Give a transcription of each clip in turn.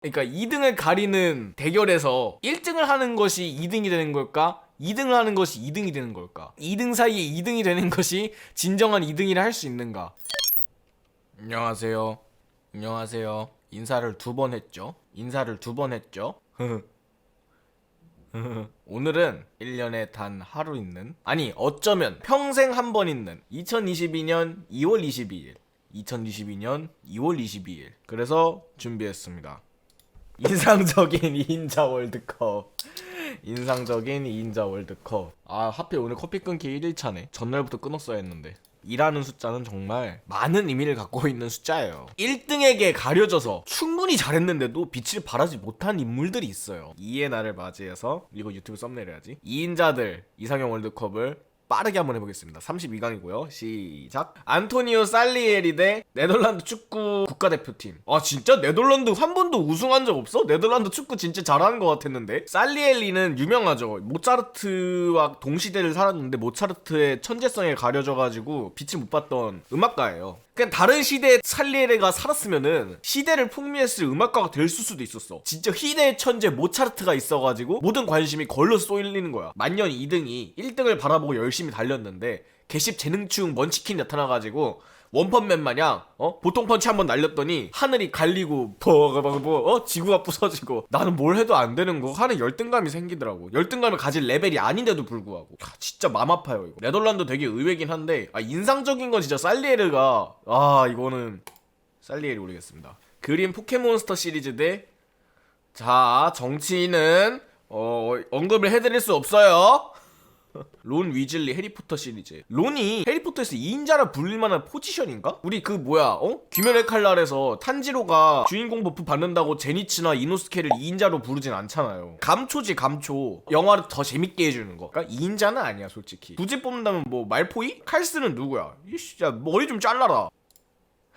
그러니까 2등을 가리는 대결에서 1등을 하는 것이 2등이 되는 걸까? 2등을 하는 것이 2등이 되는 걸까? 2등 사이에 2등이 되는 것이 진정한 2등이라 할 수 있는가? 안녕하세요. 안녕하세요. 인사를 두 번 했죠? 인사를 두 번 했죠? 오늘은 1년에 단 하루 있는 아니 어쩌면 평생 한 번 있는 2022년 2월 22일 2022년 2월 22일 그래서 준비했습니다 인상적인 2인자 월드컵. 인상적인 2인자 월드컵. 아 하필 오늘 커피 끊기 1일차네. 전날부터 끊었어야 했는데. 이라는 숫자는 정말 많은 의미를 갖고 있는 숫자예요. 1등에게 가려져서 충분히 잘했는데도 빛을 발하지 못한 인물들이 있어요. 이의 날을 맞이해서 이거 유튜브 썸네일 해야지. 2인자들 이상형 월드컵을 빠르게 한번 해보겠습니다. 32강이고요. 시작. 안토니오 살리에리 대 네덜란드 축구 국가대표팀. 아 진짜 네덜란드 한 번도 우승한 적 없어? 네덜란드 축구 진짜 잘하는 것 같았는데. 살리에리는 유명하죠. 모차르트와 동시대를 살았는데 모차르트의 천재성에 가려져가지고 빛을 못 봤던 음악가예요. 그냥 다른 시대에 살리에레가 살았으면은 시대를 풍미했을 음악가가 될 수도 있었어. 진짜 희대의 천재 모차르트가 있어가지고 모든 관심이 걸로 쏠리는 거야. 만년 2등이 1등을 바라보고 열심히 달렸는데 개십 재능충 먼치킨 나타나가지고 원펀맨 마냥 어? 보통 펀치 한번 날렸더니 하늘이 갈리고 버버버 어? 지구가 부서지고. 나는 뭘 해도 안 되는 거. 하는 열등감이 생기더라고. 열등감을 가질 레벨이 아닌데도 불구하고. 아, 진짜 맘 아파요 이거. 네덜란드 되게 의외긴 한데 아 인상적인 건 진짜 살리에르가 아 이거는 살리에르 모르겠습니다. 그린 포켓몬스터 시리즈 대 자 정치인은 어 언급을 해드릴 수 없어요 론 위즐리 해리포터 시리즈. 론이 해리포터에서 2인자라 불릴만한 포지션인가? 우리 그 뭐야 어? 귀멸의 칼날에서 탄지로가 주인공 버프 받는다고 제니츠나 이노스케를 2인자로 부르진 않잖아요. 감초지 감초. 영화를 더 재밌게 해주는 거. 그러니까 2인자는 아니야 솔직히. 굳이 뽑는다면 뭐 말포이? 칼스는 누구야? 이씨 야 머리 좀 잘라라.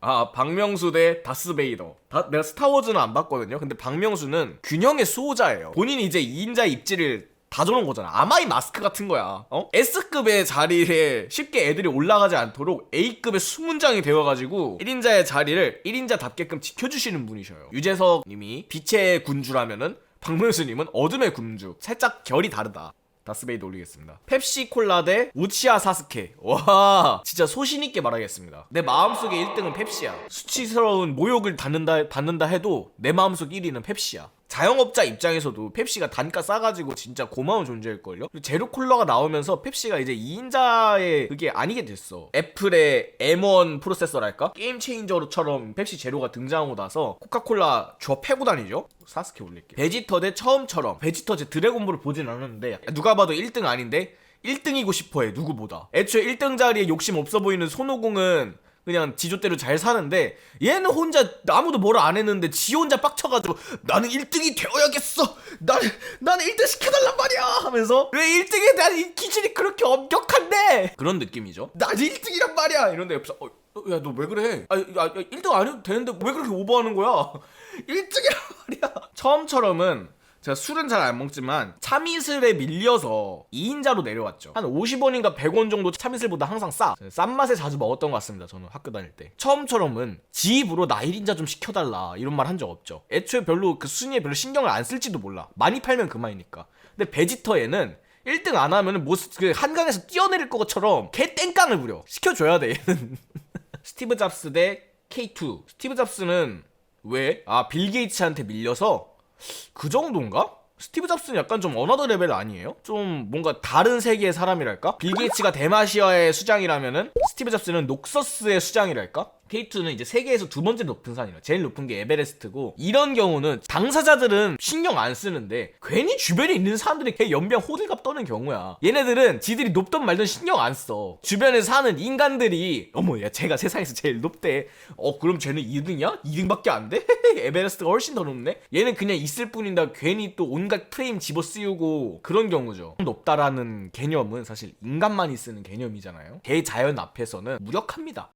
아 박명수 대 다스베이더. 다, 내가 스타워즈는 안 봤거든요. 근데 박명수는 균형의 수호자예요. 본인이 이제 2인자 입지를 다 저런 거잖아 아마이 마스크 같은 거야 어? S급의 자리에 쉽게 애들이 올라가지 않도록 A급의 수문장이 되어가지고 1인자의 자리를 1인자답게끔 지켜주시는 분이셔요 유재석 님이 빛의 군주라면은 박명수님은 어둠의 군주 살짝 결이 다르다 다스베이드 올리겠습니다. 펩시 콜라 대 우치아 사스케. 와, 진짜 소신있게 말하겠습니다. 내 마음속에 1등은 펩시야. 수치스러운 모욕을 받는다, 받는다 해도 내 마음속 1위는 펩시야. 자영업자 입장에서도 펩시가 단가 싸가지고 진짜 고마운 존재일걸요? 제로 콜라가 나오면서 펩시가 이제 2인자의 그게 아니게 됐어. 애플의 M1 프로세서랄까? 게임 체인저처럼 펩시 제로가 등장하고 나서 코카콜라 저 패고 다니죠? 사스케 올릴게. 베지터 대 처음처럼. 베지터 제 드래곤볼을 보진 않았는데 누가 봐도 1등 아닌데 1등이고 싶어 해 누구보다. 애초에 1등 자리에 욕심 없어 보이는 손오공은 그냥 지조대로 잘 사는데 얘는 혼자 아무도 뭐라 안 했는데 지 혼자 빡쳐가지고 나는 1등이 되어야겠어. 나는 나는 1등 시켜달란 말이야 하면서 왜 1등에 대한 이 기준이 그렇게 엄격한데? 그런 느낌이죠. 나는 1등이란 말이야. 이런데 옆에서 어, 야 너 왜 그래? 아, 야, 야 1등 안 해도 되는데 왜 그렇게 오버하는 거야? 1등이란 말이야. 처음처럼은 제가 술은 잘 안 먹지만 참이슬에 밀려서 2인자로 내려왔죠. 한 50원인가 100원 정도 참이슬보다 항상 싸. 싼 맛에 자주 먹었던 것 같습니다. 저는 학교 다닐 때. 처음처럼은 지 입으로 나 1인자 좀 시켜달라 이런 말 한 적 없죠. 애초에 별로 그 순위에 별로 신경을 안 쓸지도 몰라. 많이 팔면 그만이니까. 근데 베지터에는 1등 안 하면은 뭐 그 한강에서 뛰어내릴 것처럼 개 땡깡을 부려. 시켜줘야 돼 얘는. 스티브 잡스 대 K2. 스티브 잡스는 왜? 아 빌 게이츠한테 밀려서 그 정도인가? 스티브 잡스는 약간 좀 어나더 레벨 아니에요? 좀 뭔가 다른 세계의 사람이랄까? 빌 게이츠가 대마시아의 수장이라면은 스티브 잡스는 녹서스의 수장이랄까? K2는 이제 세계에서 두 번째 높은 산이라 제일 높은 게 에베레스트고 이런 경우는 당사자들은 신경 안 쓰는데 괜히 주변에 있는 사람들이 걔 연병 호들갑 떠는 경우야. 얘네들은 지들이 높던 말든 신경 안 써. 주변에 사는 인간들이 어머 야 쟤가 세상에서 제일 높대. 어 그럼 쟤는 2등이야? 2등밖에 안 돼? 에베레스트가 훨씬 더 높네? 얘는 그냥 있을 뿐인데 괜히 또 온갖 프레임 집어쓰우고 그런 경우죠. 높다라는 개념은 사실 인간만이 쓰는 개념이잖아요. 대자연 앞에서는 무력합니다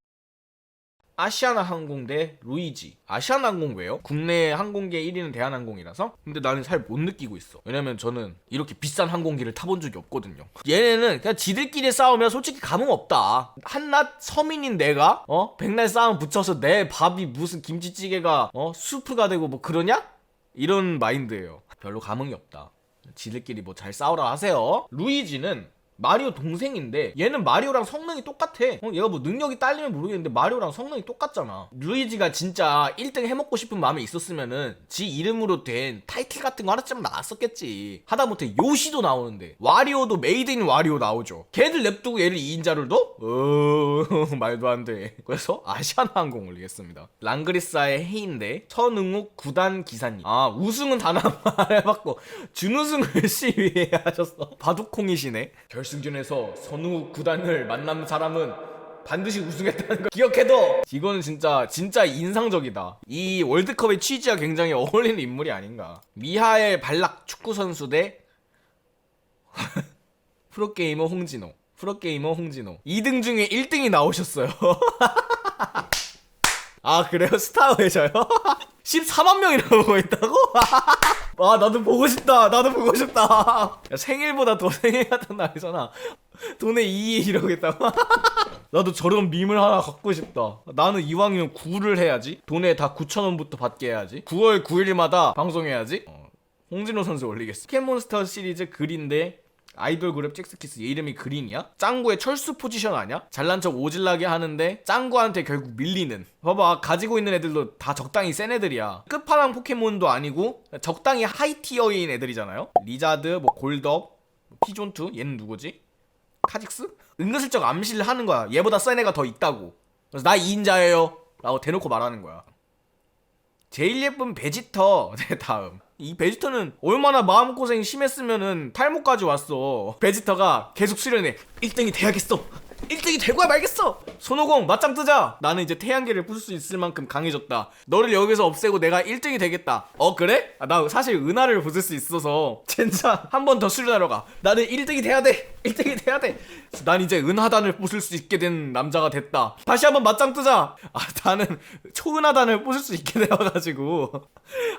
아시아나 항공 대 루이지. 아시아나 항공 왜요? 국내 항공기의 1위는 대한항공이라서? 근데 나는 잘 못 느끼고 있어. 왜냐면 저는 이렇게 비싼 항공기를 타본 적이 없거든요. 얘네는 그냥 지들끼리 싸우면 솔직히 감흥 없다. 한낱 서민인 내가 어 백날 싸움 붙여서 내 밥이 무슨 김치찌개가 어 수프가 되고 뭐 그러냐? 이런 마인드예요. 별로 감흥이 없다. 지들끼리 뭐 잘 싸우라 하세요. 루이지는 마리오 동생인데 얘는 마리오랑 성능이 똑같아. 어, 얘가 뭐 능력이 딸리면 모르겠는데 마리오랑 성능이 똑같잖아. 루이지가 진짜 1등 해먹고 싶은 마음이 있었으면은 지 이름으로 된 타이틀 같은 거 하나쯤 나왔었겠지. 하다못해 요시도 나오는데 와리오도 메이드 인 와리오 나오죠. 걔들 냅두고 얘를 2인자를 둬? 어... 말도 안 돼. 그래서 아시아나 항공 올리겠습니다. 랑그리사의 해인데 천응욱 구단 기사님. 아 우승은 단한 번 해봤고 준우승을 시위하셨어. 바둑콩이시네. 결 승전에서 선우 구단을 만난 사람은 반드시 우승했다는 거 기억해둬. 이거는 진짜 진짜 인상적이다. 이 월드컵의 취지와 굉장히 어울리는 인물이 아닌가. 미하엘 발락 축구 선수 대 프로게이머 홍진호. 프로게이머 홍진호. 2등 중에 1등이 나오셨어요. 아 그래요? 스타웨저요? 14만 명이나 보고 있다고? 아 나도 보고 싶다. 나도 보고 싶다. 야, 생일보다 더 생일 같은 날이잖아. 돈에 2 이러겠다고? 나도 저런 밈을 하나 갖고 싶다. 나는 이왕이면 9를 해야지. 돈에 다 9천원부터 받게 해야지. 9월 9일마다 방송해야지. 어, 홍진호 선수 올리겠어. 포켓몬스터 시리즈 글인데 아이돌 그룹 잭스키스. 얘 이름이 그린이야? 짱구의 철수 포지션 아냐? 잘난 척 오질나게 하는데 짱구한테 결국 밀리는. 봐봐 가지고 있는 애들도 다 적당히 센 애들이야. 끝판왕 포켓몬도 아니고 적당히 하이티어인 애들이잖아요? 리자드 뭐 골덕 뭐 피존투 얘는 누구지? 카직스? 은근슬쩍 암시를 하는 거야. 얘보다 센 애가 더 있다고. 그래서 나 2인자예요. 라고 대놓고 말하는 거야. 제일 예쁜 베지터. 네 다음 이 베지터는 얼마나 마음고생 심했으면은 탈모까지 왔어. 베지터가 계속 수련해. 1등이 돼야겠어 1등이 되고야 말겠어. 손오공 맞짱 뜨자. 나는 이제 태양계를 부술 수 있을 만큼 강해졌다. 너를 여기서 없애고 내가 1등이 되겠다. 어 그래? 아, 나 사실 은하를 부술 수 있어서. 진짜? 한 번 더 수련하러 가. 나는 1등이 돼야 돼. 1등이 돼야 돼난 이제 은하단을 부술 수 있게 된 남자가 됐다. 다시 한번 맞짱 뜨자. 아 나는 초은하단을 부술 수 있게 되어가지고.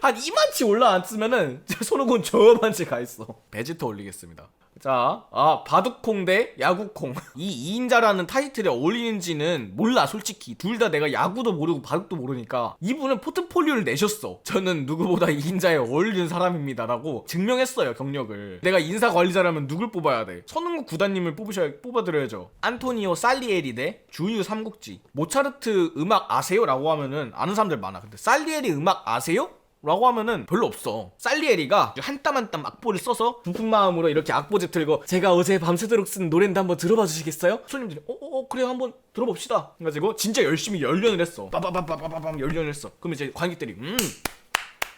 한 이만치 올라앉으면은 손오공 저만치 가있어. 베지터 올리겠습니다 자, 아, 바둑콩 대 야구콩. 이 2인자라는 타이틀에 어울리는지는 몰라, 솔직히. 둘 다 내가 야구도 모르고 바둑도 모르니까. 이분은 포트폴리오를 내셨어. 저는 누구보다 2인자에 어울리는 사람입니다라고 증명했어요, 경력을. 내가 인사 관리자라면 누굴 뽑아야 돼? 선흥국 구단님을 뽑으셔야, 뽑아드려야죠. 안토니오 살리에리 대 주유 삼국지. 모차르트 음악 아세요? 라고 하면은 아는 사람들 많아. 근데 살리에리 음악 아세요? 라고 하면은 별로 없어. 살리에리가 한 땀 한 땀 악보를 써서 부푼 마음으로 이렇게 악보집 들고 제가 어제 밤새도록 쓴 노래인데 한번 들어봐 주시겠어요? 손님들이 어, 어, 어 그래 한번 들어봅시다. 그래가지고 진짜 열심히 연련을 했어. 빠바바바바바밤 연련을 했어. 그럼 이제 관객들이 음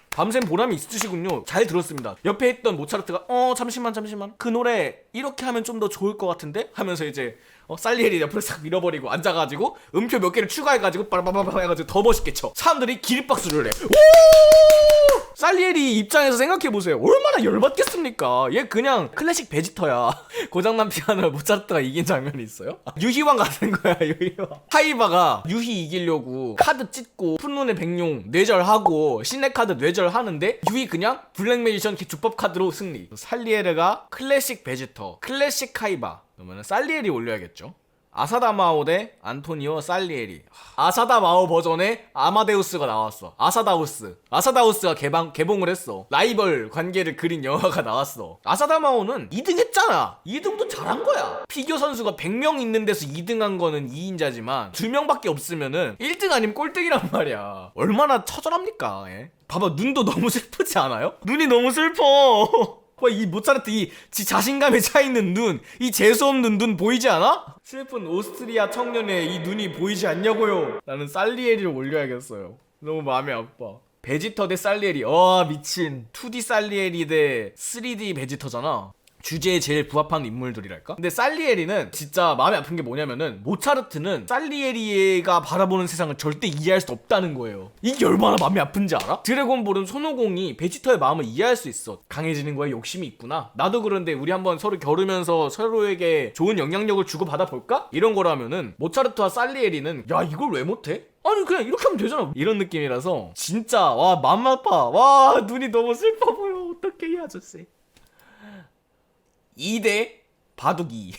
밤샘 보람이 있으시군요. 잘 들었습니다. 옆에 있던 모차르트가 어 잠시만 잠시만 그 노래 이렇게 하면 좀 더 좋을 것 같은데 하면서 이제 어, 살리에리 옆으로 싹 밀어버리고 앉아가지고 음표 몇 개를 추가해가지고 빠바바바 해가지고 더 멋있게 쳐. 사람들이 기립박수를 해. 오! 살리에리 입장에서 생각해보세요. 얼마나 열받겠습니까? 얘 그냥 클래식 베지터야. 고장난 피아노를 모차르트가 이긴 장면이 있어요? 아, 유희왕 같은 거야, 유희왕. 하이바가 유희 이기려고 카드 찢고 푼눈의 백룡 뇌절하고 신의 카드 뇌절하는데 유희 그냥 블랙 매지션 주법 카드로 승리. 살리에르가 클래식 베지터, 클래식 하이바. 그러면 살리에리 올려야겠죠. 아사다 마오 대 안토니오 살리에리. 아사다 마오 버전의 아마데우스가 나왔어. 아사다우스. 아사다우스가 개방, 개봉을 했어. 라이벌 관계를 그린 영화가 나왔어. 아사다 마오는 2등 했잖아. 2등도 잘한 거야. 피겨 선수가 100명 있는 데서 2등 한 거는 2인자지만 2명밖에 없으면은 1등 아니면 꼴등이란 말이야. 얼마나 처절합니까? 예? 봐봐, 눈도 너무 슬프지 않아요? 눈이 너무 슬퍼. 와, 이 모차르트 이 지 자신감에 차 있는 눈, 이 재수 없는 눈 보이지 않아? 슬픈 오스트리아 청년의 이 눈이 보이지 않냐고요. 나는 살리에리를 올려야겠어요. 너무 마음이 아파. 베지터 대 살리에리. 와 미친. 2D 살리에리 대 3D 베지터잖아. 주제에 제일 부합하는 인물들이랄까? 근데 살리에리는 진짜 마음이 아픈 게 뭐냐면은 모차르트는 살리에리가 바라보는 세상을 절대 이해할 수 없다는 거예요. 이게 얼마나 마음이 아픈지 알아? 드래곤볼은 손오공이 베지터의 마음을 이해할 수 있어. 강해지는 거에 욕심이 있구나. 나도 그런데 우리 한번 서로 겨루면서 서로에게 좋은 영향력을 주고 받아 볼까? 이런 거라면은 모차르트와 살리에리는 야 이걸 왜 못해? 아니 그냥 이렇게 하면 되잖아 이런 느낌이라서 진짜 와 마음 아파 와 눈이 너무 슬퍼 보여 어떡해 이 아저씨 2대 바둑이.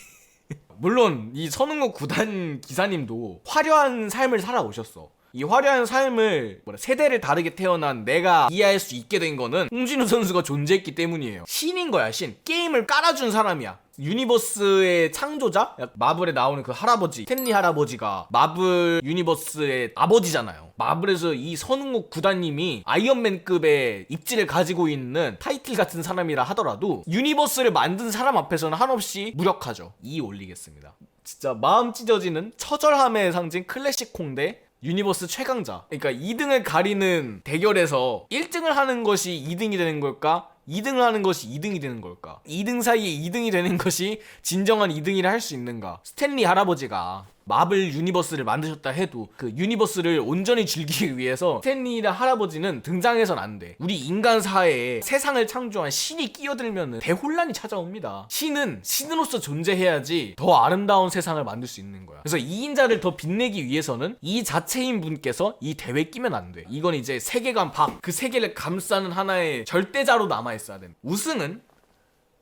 물론 이 선흥국 구단 기사님도 화려한 삶을 살아오셨어. 이 화려한 삶을 뭐라 세대를 다르게 태어난 내가 이해할 수 있게 된 거는 홍진우 선수가 존재했기 때문이에요. 신인 거야 신. 게임을 깔아준 사람이야. 유니버스의 창조자? 약 마블에 나오는 그 할아버지 텐리 할아버지가 마블 유니버스의 아버지잖아요 마블에서 이 선웅옥 구단님이 아이언맨급의 입지를 가지고 있는 타이틀 같은 사람이라 하더라도 유니버스를 만든 사람 앞에서는 한없이 무력하죠 이 올리겠습니다 진짜 마음 찢어지는 처절함의 상징 클래식 콩대 유니버스 최강자. 그러니까 2등을 가리는 대결에서 1등을 하는 것이 2등이 되는 걸까? 2등을 하는 것이 2등이 되는 걸까? 2등 사이에 2등이 되는 것이 진정한 2등이라 할 수 있는가? 스탠리 할아버지가 마블 유니버스를 만드셨다 해도 그 유니버스를 온전히 즐기기 위해서 스탠리라 할아버지는 등장해선 안 돼. 우리 인간 사회에 세상을 창조한 신이 끼어들면 대혼란이 찾아옵니다. 신은 신으로서 존재해야지 더 아름다운 세상을 만들 수 있는 거야. 그래서 2인자를 더 빛내기 위해서는 이 자체인 분께서 이 대회에 끼면 안 돼. 이건 이제 세계관 밖, 그 세계를 감싸는 하나의 절대자로 남아있어야 됩니다. 우승은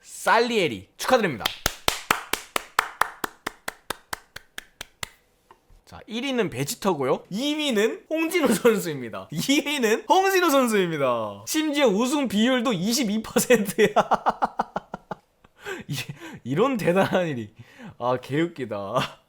살리에리 축하드립니다. 자, 1위는 베지터고요. 2위는 홍진호 선수입니다. 2위는 홍진호 선수입니다. 심지어 우승 비율도 22%야. 이런 대단한 일이. 아, 개웃기다.